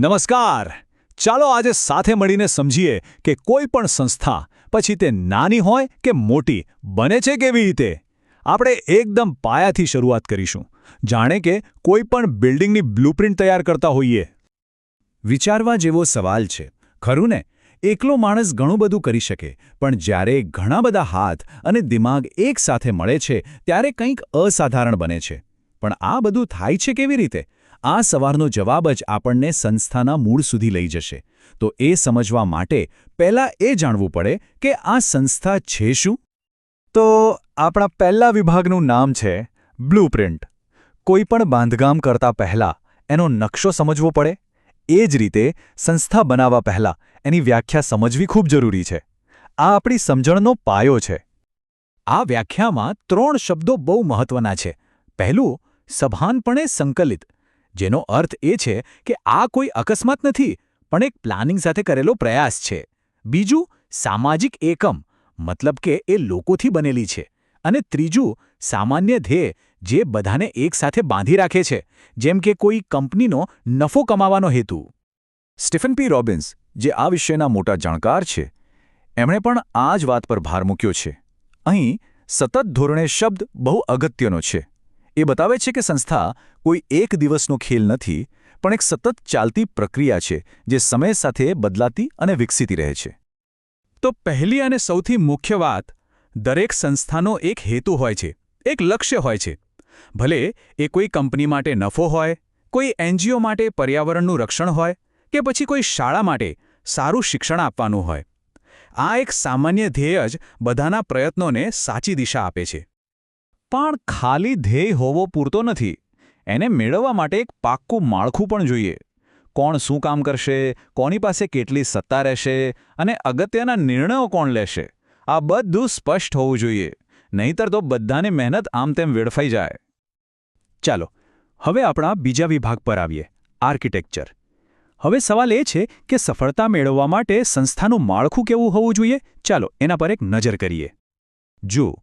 નમસ્કાર. ચાલો આજે સાથે મળીને સમજીએ કે કોઈ પણ સંસ્થા, પછી તે નાની હોય કે મોટી, બને છે કેવી રીતે? આપણે એકદમ પાયાથી શરૂઆત કરીશું. જાણે કે કોઈ પણ બિલ્ડિંગની બ્લુપ્રિન્ટ તૈયાર કરતા હોઈએ. વિચારવા જેવો સવાલ છે. ખરું ને? એકલો માણસ ઘણું બધું કરી શકે, પણ જ્યારે ઘણા બધા હાથ અને દિમાગ એકસાથે મળે છે, ત્યારે કંઈક અસાધારણ બને છે. પણ આ બધું થાય છે કેવી રીતે? આ સવારનો જવાબ જ આપણને સંસ્થાના મૂળ સુધી લઈ જશે. તો એ સમજવા માટે પહેલાં એ જાણવું પડે કે આ સંસ્થા છે શું? તો આપણા પહેલા વિભાગનું નામ છે બ્લુપ્રિન્ટ કોઈપણ બાંધકામ કરતા પહેલા એનો નકશો સમજવો પડે. એ જ રીતે સંસ્થા બનાવવા પહેલા એની વ્યાખ્યા સમજવી ખૂબ જરૂરી છે. આ આપણી સમજણનો પાયો છે. આ વ્યાખ્યામાં ત્રણ શબ્દો બહુ મહત્વના છે. પહેલું, સભાનપણે સંકલિત. જેનો અર્થ એ છે કે આ કોઈ અકસ્માત નથી, પણ એક પ્લાનિંગ સાથે કરેલો પ્રયાસ છે. બીજું, સામાજિક એકમ, મતલબ કે એ લોકોથી બનેલી છે. અને ત્રીજું, સામાન્ય ધ્યેય, જે બધાને એકસાથે બાંધી રાખે છે, જેમ કે કોઈ કંપનીનો નફો કમાવાનો હેતુ. સ્ટીફન પી. રોબિન્સ, જે આ વિષયના મોટા જાણકાર છે, એમણે પણ આ જ વાત પર ભાર મૂક્યો છે. અહીં સતત ધોરણે શબ્દ બહુ અગત્યનો છે. એ બતાવે છે કે સંસ્થા કોઈ એક દિવસનો ખેલ નથી, પણ એક સતત ચાલતી પ્રક્રિયા છે જે સમય સાથે બદલાતી અને વિકસીતી રહે છે. તો પહેલી અને સૌથી મુખ્ય વાત, દરેક સંસ્થાનો એક હેતુ હોય છે, એક લક્ષ્ય હોય છે. ભલે એ કોઈ કંપની માટે નફો હોય, કોઈ એનજીઓ માટે પર્યાવરણનું રક્ષણ હોય, કે પછી કોઈ શાળા માટે સારું શિક્ષણ આપવાનું હોય. આ એક સામાન્ય ધ્યેય જ બધાના પ્રયત્નોને સાચી દિશા આપે છે. પણ ખાલી ધ્યેય હોવો પૂરતો નથી. એને મેળવવા માટે એક પાક્કું માળખું પણ જોઈએ. કોણ શું કામ કરશે, કોની પાસે કેટલી સત્તા રહેશે અને અગત્યના નિર્ણયો કોણ લેશે? આ બધું સ્પષ્ટ હોવું જોઈએ. નહીંતર તો બધાની મહેનત આમ તેમ વેડફાઈ જાય. ચાલો, હવે આપણા બીજા વિભાગ પર આવીએ, આર્કિટેક્ચર. હવે સવાલ એ છે કે સફળતા મેળવવા માટે સંસ્થાનું માળખું કેવું હોવું જોઈએ? ચાલો, એના પર એક નજર કરીએ. જો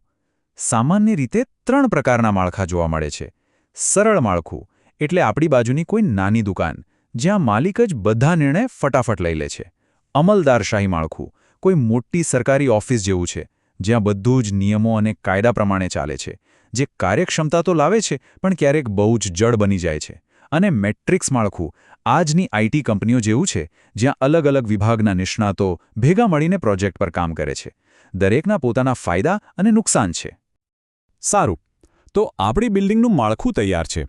સામાન્ય રીતે ત્રણ પ્રકારના માળખા જોવા મળે છે. સરળ માળખું, એટલે આપણી બાજુની કોઈ નાની દુકાન, જ્યાં માલિક જ બધા નિર્ણય ફટાફટ લઈ લે છે. અમલદારશાહી માળખું, કોઈ મોટી સરકારી ઓફિસ જેવું છે, જ્યાં બધું જ નિયમો અને કાયદા પ્રમાણે ચાલે છે, જે કાર્યક્ષમતા તો લાવે છે, પણ ક્યારેક બહુ જ જડ બની જાય છે. અને મેટ્રિક્સ માળખું, આજની આઈટી કંપનીઓ જેવું છે, જ્યાં અલગ અલગ વિભાગના નિષ્ણાતો ભેગા મળીને પ્રોજેક્ટ પર કામ કરે છે. દરેકના પોતાના ફાયદા અને નુકસાન છે. સારું. તો આપણી બિલ્ડિંગનું માળખું તૈયાર છે.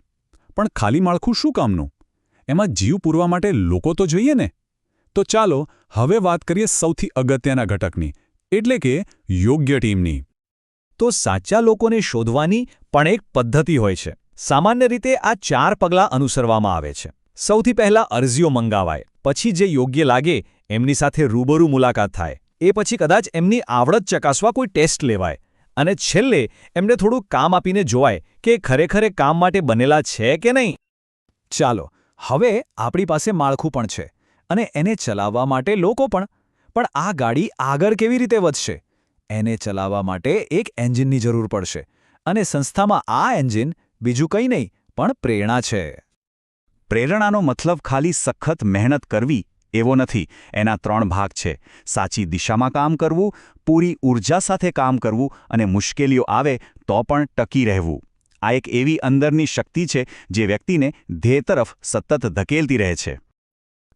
પણ ખાલી માળખું શું કામનું? એમાં જીવ પૂરવા માટે લોકો તો જોઈએ ને? તો ચાલો, હવે વાત કરીએ સૌથી અગત્યના ઘટકની, એટલે કે યોગ્ય ટીમની. તો સાચા લોકોને શોધવાની પણ એક પદ્ધતિ હોય છે. સામાન્ય રીતે આ ચાર પગલાં અનુસરવામાં આવે છે. સૌથી પહેલા અરજીઓ મંગાવાય, પછી જે યોગ્ય લાગે, એમની સાથે રૂબરૂ મુલાકાત થાય. એ પછી કદાચ એમની આવડત ચકાસવા કોઈ ટેસ્ટ લેવાય. અને છેલ્લે એમને થોડું કામ આપીને જોવાય કે ખરેખર કામ માટે બનેલા છે કે નહીં. ચાલો, હવે આપણી પાસે માળખું પણ છે અને એને ચલાવવા માટે લોકો પણ પણ આ ગાડી આગળ કેવી રીતે વધશે? એને ચલાવવા માટે એક એન્જિનની જરૂર પડશે અને સંસ્થામાં આ એન્જિન બીજું કંઈ નહીં, પણ પ્રેરણા છે. પ્રેરણાનો મતલબ ખાલી સખત મહેનત કરવી એવો નથી. એના ત્રણ ભાગ છે. સાચી દિશામાં કામ કરવું, પૂરી ઊર્જા સાથે કામ કરવું અને મુશ્કેલીઓ આવે તો પણ ટકી રહેવું. આ એક એવી અંદરની શક્તિ છે જે વ્યક્તિને ધ્યેય તરફ સતત ધકેલતી રહે છે.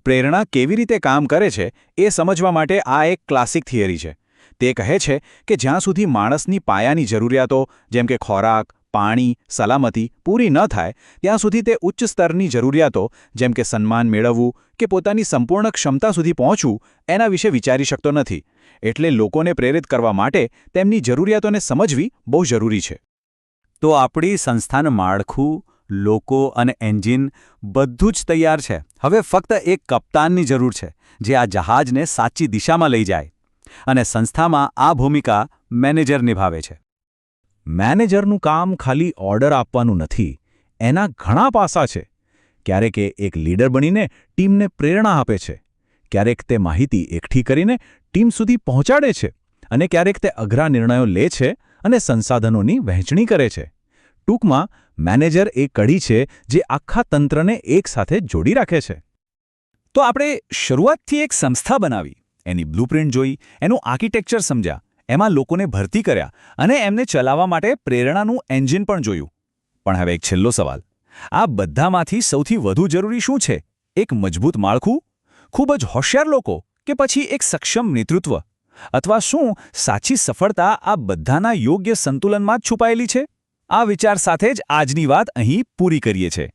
પ્રેરણા કેવી રીતે કામ કરે છે એ સમજવા માટે આ એક ક્લાસિક થિયરી છે. તે કહે છે કે જ્યાં સુધી માણસની પાયાની જરૂરિયાતો, જેમ કે ખોરાક પાણી, સલામતી પૂરી ન થાય, ત્યાં સુધી તે ઉચ્ચ સ્તરની જરૂરિયાતો, જેમ કે સન્માન મેળવવું કે પોતાની સંપૂર્ણ ક્ષમતા સુધી પહોંચવું, એના વિશે વિચારી શકતો નથી. એટલે લોકોને પ્રેરિત કરવા માટે તેમની જરૂરિયાતોને સમજવી બહુ જરૂરી છે. તો આપણી સંસ્થાન માળખું, લોકો અને એન્જિન બધું જ તૈયાર છે. હવે ફક્ત એક કપ્તાનની જરૂર છે, જે આ જહાજને સાચી દિશામાં લઈ જાય. અને સંસ્થામાં આ ભૂમિકા મેનેજર નિભાવે છે. મેનેજરનું કામ ખાલી ઓર્ડર આપવાનું નથી, એના ઘણા પાસા છે. ક્યારેક એ એક લીડર બનીને ટીમને પ્રેરણા આપે છે. ક્યારેક તે માહિતી એકઠી કરીને ટીમ સુધી પહોંચાડે છે અને ક્યારેક તે અઘરા નિર્ણયો લે છે અને સંસાધનોની વહેંચણી કરે છે. ટૂંકમાં, મેનેજર એ કડી છે જે આખા તંત્રને એકસાથે જોડી રાખે છે. તો આપણે શરૂઆતથી એક સંસ્થા બનાવી, એની બ્લુપ્રિન્ટ જોઈ, એનું આર્કિટેક્ચર સમજ્યા. એમાં લોકોને ભરતી કર્યા અને એમને ચલાવવા માટે પ્રેરણાનું એન્જિન પણ જોયું. પણ હવે એક છેલ્લો સવાલ. આ બધામાંથી સૌથી વધુ જરૂરી શું છે? એક મજબૂત માળખું? ખૂબ જ હોશિયાર લોકો? કે પછી એક સક્ષમ નેતૃત્વ? અથવા શું સાચી સફળતા આ બધાના યોગ્ય સંતુલનમાં જ છુપાયેલી છે? આ વિચાર સાથે જ આજની વાત અહીં પૂરી કરીએ છે